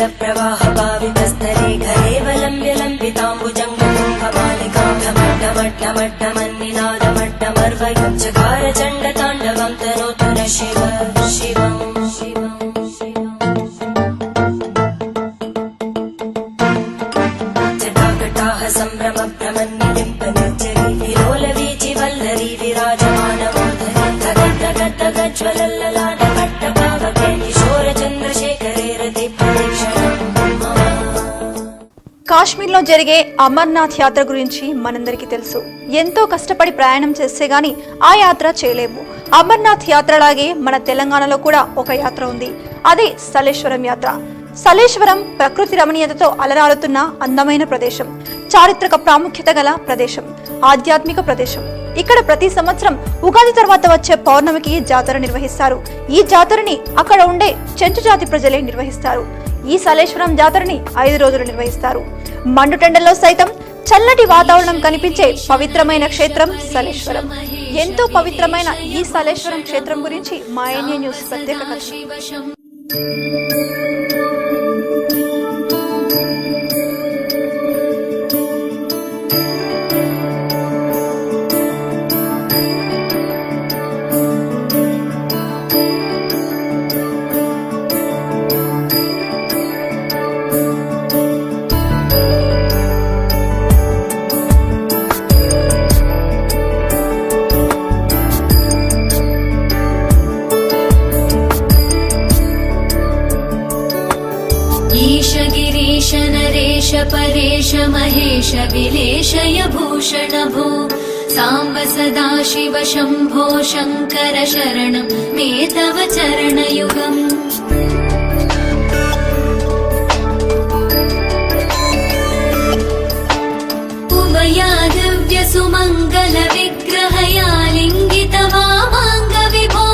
प्रवाहपावितस्तरे घरे वलम्ब्य लम्बिताम्बुजं कालिकामट्टमट्टमन्निनाथमट्टमर्वकारचण्डताण्डवं तनोत्तर चाकटाः सम्भ्रम प्रमन्दिम्बरी हिरोलवीजिवल्लरी विराजमानमोधर కాశ్మీర్లో జరిగే అమర్నాథ్ యాత్ర గురించి మనందరికీ తెలుసు. ఎంతో కష్టపడి ప్రయాణం చేస్తే గాని ఆ యాత్ర చేయలేము. అమర్నాథ్ యాత్రలాగే మన తెలంగాణలో కూడా ఒక యాత్ర ఉంది. అదే సలేశ్వరం యాత్ర. సలేశ్వరం ప్రకృతి రమణీయతతో అలరారుతున్న అందమైన ప్రదేశం. చారిత్రక ప్రాముఖ్యత గల ప్రదేశం. ఆధ్యాత్మిక ప్రదేశం. ఇక్కడ ప్రతి సంవత్సరం ఉగాది తర్వాత వచ్చే పౌర్ణమికి జాతర నిర్వహిస్తారు. ఈ జాతరని అక్కడ ఉండే చెంచు జాతి ప్రజలే నిర్వహిస్తారు. ఈ సలేశ్వరం జాతరని ఐదు రోజులు నిర్వహిస్తారు. మండుటెండల్లో సైతం చల్లటి వాతావరణం కనిపించే పవిత్రమైన క్షేత్రం సలేశ్వరం. ఎంతో పవిత్రమైన ఈ సలేశ్వరం క్షేత్రం గురించి మా ఎన్ఏ న్యూస్ ప్రత్యేక కథనం नरेश परेश महेश विलेशय भूषण भो। साम्ब सदा शिव शम्भो शङ्कर शरणं चरणयुगम् लिङ्गित वामाङ्ग विभो।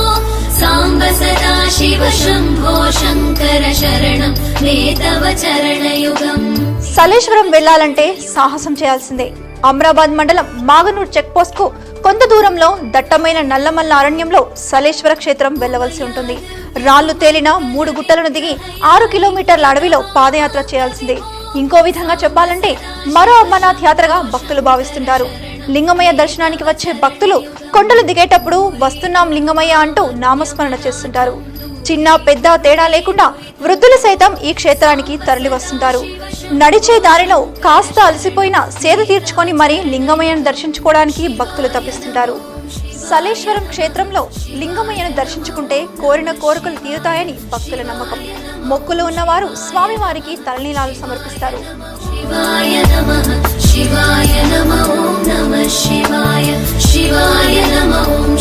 साम्ब सदा शिव शम्भो शङ्कर शरणं मे तव चरणयुगम् సలేశ్వరం వెళ్ళాలంటే సాహసం చేయాల్సిందే. అమరాబాద్ మండలం మాగనూర్ చెక్పోస్ట్కు కొంత దూరంలో దట్టమైన నల్లమల్ల అరణ్యంలో సలేశ్వర క్షేత్రం వెళ్ళవలసి ఉంటుంది. రాళ్ళు తేలిన మూడు గుట్టలను దిగి ఆరు కిలోమీటర్ల అడవిలో పాదయాత్ర చేయాల్సిందే. ఇంకో విధంగా చెప్పాలంటే మరో అమర్నాథ్ యాత్రగా భక్తులు భావిస్తుంటారు. లింగమయ్య దర్శనానికి వచ్చే భక్తులు కొండలు దిగేటప్పుడు వస్తున్నాం లింగమయ్య అంటూ నామస్మరణ చేస్తుంటారు. చిన్న పెద్ద తేడా లేకుండా వృద్ధులు సైతం ఈ క్షేత్రానికి తరలివస్తుంటారు. నడిచే దారిలో కాస్త అలసిపోయిన సేద తీర్చుకొని మరీ లింగమయ్యను దర్శించుకోవడానికి భక్తులు తప్పిస్తుంటారు. సలేశ్వరం క్షేత్రంలో లింగమయ్యను దర్శించుకుంటే కోరిన కోరికలు తీరుతాయని భక్తుల నమ్మకం. మొక్కులు ఉన్నవారు స్వామివారికి తలనీలాలు సమర్పిస్తారు. శివాయ నమ ఓం నమ శివాయ శివాయ నమ ఓం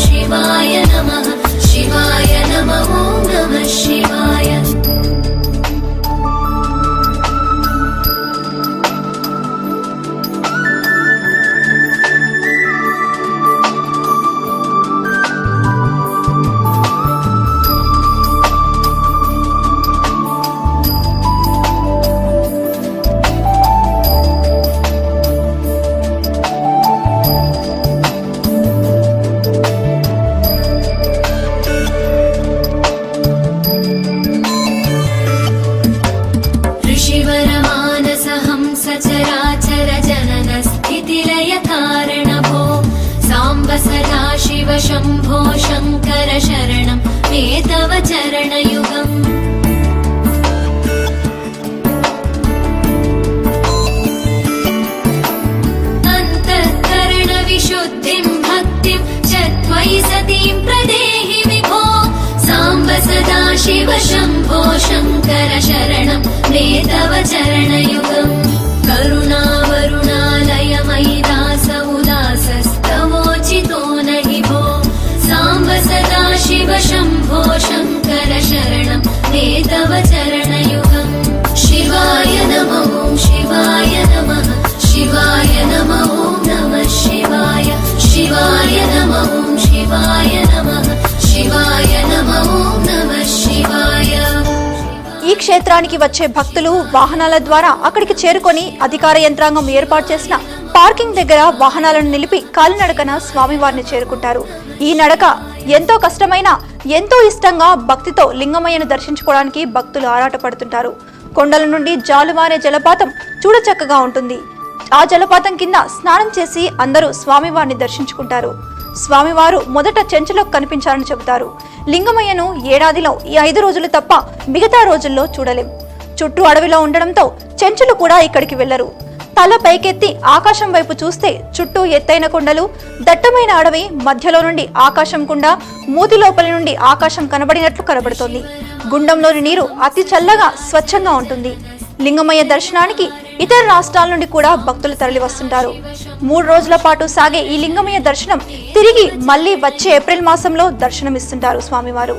शिव शम्भो शङ्कर शरणं मे तव चरणयुगम् करुणावरुणालय मयि दास उदासस्तवोचितो न हि भो साम्ब सदा शिव शम्भो शङ्कर शरणं मे तव चरणयुगम् शिवाय नमः शिवाय नमः शिवाय नमः नमः शिवाय। शिवाय नमः शिवाय క్షేత్రానికి వచ్చే భక్తులు వాహనాల ద్వారా అక్కడికి చేరుకొని అధికార యంత్రాంగం ఏర్పాటు చేసిన పార్కింగ్ దగ్గర వాహనాలను నిలిపి కాలినడకన స్వామివారిని చేరుకుంటారు. ఈ నడక ఎంతో కష్టమైన ఎంతో ఇష్టంగా భక్తితో లింగమయ్యను దర్శించుకోవడానికి భక్తులు ఆరాటపడుతుంటారు. కొండల నుండి జాలువారే జలపాతం చూడచక్కగా ఉంటుంది. ఆ జలపాతం కింద స్నానం చేసి అందరూ స్వామివారిని దర్శించుకుంటారు. స్వామివారు మొదట చెంచులో కనిపించారని చెబుతారు. లింగమయ్యను ఏడాదిలో ఈ ఐదు రోజులు తప్ప మిగతా రోజుల్లో చూడలేం. చుట్టూ అడవిలో ఉండడంతో చెంచులు కూడా ఇక్కడికి వెళ్ళరు తల పైకెత్తి ఆకాశం వైపు చూస్తే చుట్టూ ఎత్తైన కొండలు దట్టమైన అడవి మధ్యలో నుండి ఆకాశం కుండా మూతి లోపలి నుండి ఆకాశం కనబడినట్లు కనబడుతోంది. గుండంలోని నీరు అతి చల్లగా స్వచ్ఛంగా ఉంటుంది. లింగమయ్య దర్శనానికి ఇతర రాష్ట్రాల నుండి కూడా భక్తులు తరలి వస్తుంటారు మూడు రోజుల పాటు సాగే ఈ లింగమయ్య దర్శనం తిరిగి మళ్ళీ వచ్చే ఏప్రిల్ మాసంలో దర్శనమిస్తుంటారు స్వామివారు.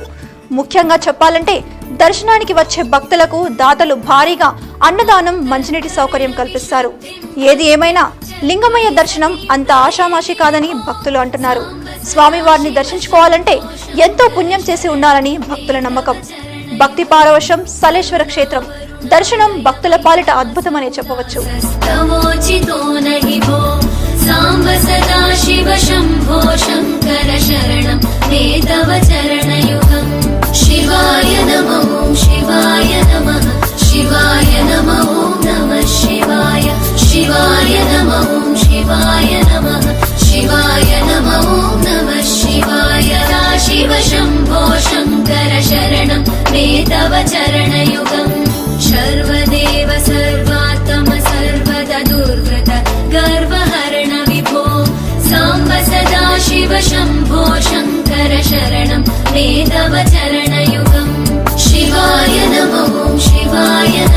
ముఖ్యంగా చెప్పాలంటే దర్శనానికి వచ్చే భక్తులకు దాతలు భారీగా అన్నదానం మంచినీటి సౌకర్యం కల్పిస్తారు. ఏది ఏమైనా లింగమయ్య దర్శనం అంత ఆషామాషి కాదని భక్తులు అంటున్నారు. స్వామివారిని దర్శించుకోవాలంటే ఎంతో పుణ్యం చేసి ఉండాలని భక్తుల నమ్మకం. భక్తి పారవశం సలేశ్వర క్షేత్రం దర్శనం భక్తుల పాలిట అద్భుతమనే చెప్పవచ్చు. సాంబ సదా శివ శంభో శంకర तव चरणयुगम् शिवाय नमः ॐ शिवाय नमः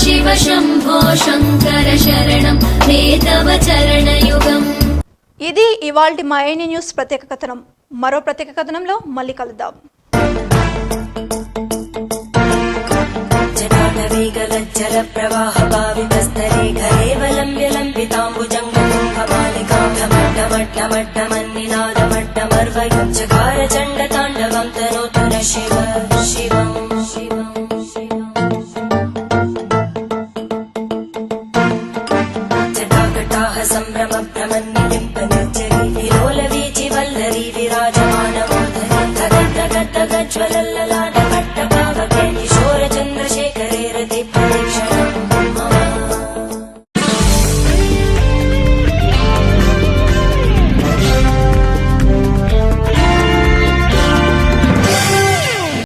शिव शम्भो शङ्कर शरणं मे तव चरणयुगम् ఇది ఇవాల్టి మా ఏఎన్ఏ న్యూస్ ప్రత్యేక కథనం మరో ప్రత్యేక కథనంలో మళ్ళీ కలుద్దాం जटाटवीगलज्जल प्रवाह पावितस्तरे घरेवलम्ब्य लम्बिताम्बुजङ्गकुम्भमालिकां ढमड्ढमड्ढमड्ढमन्निनादमड्ढमर्वयुञ्चकार चण्डताण्डवं la la la la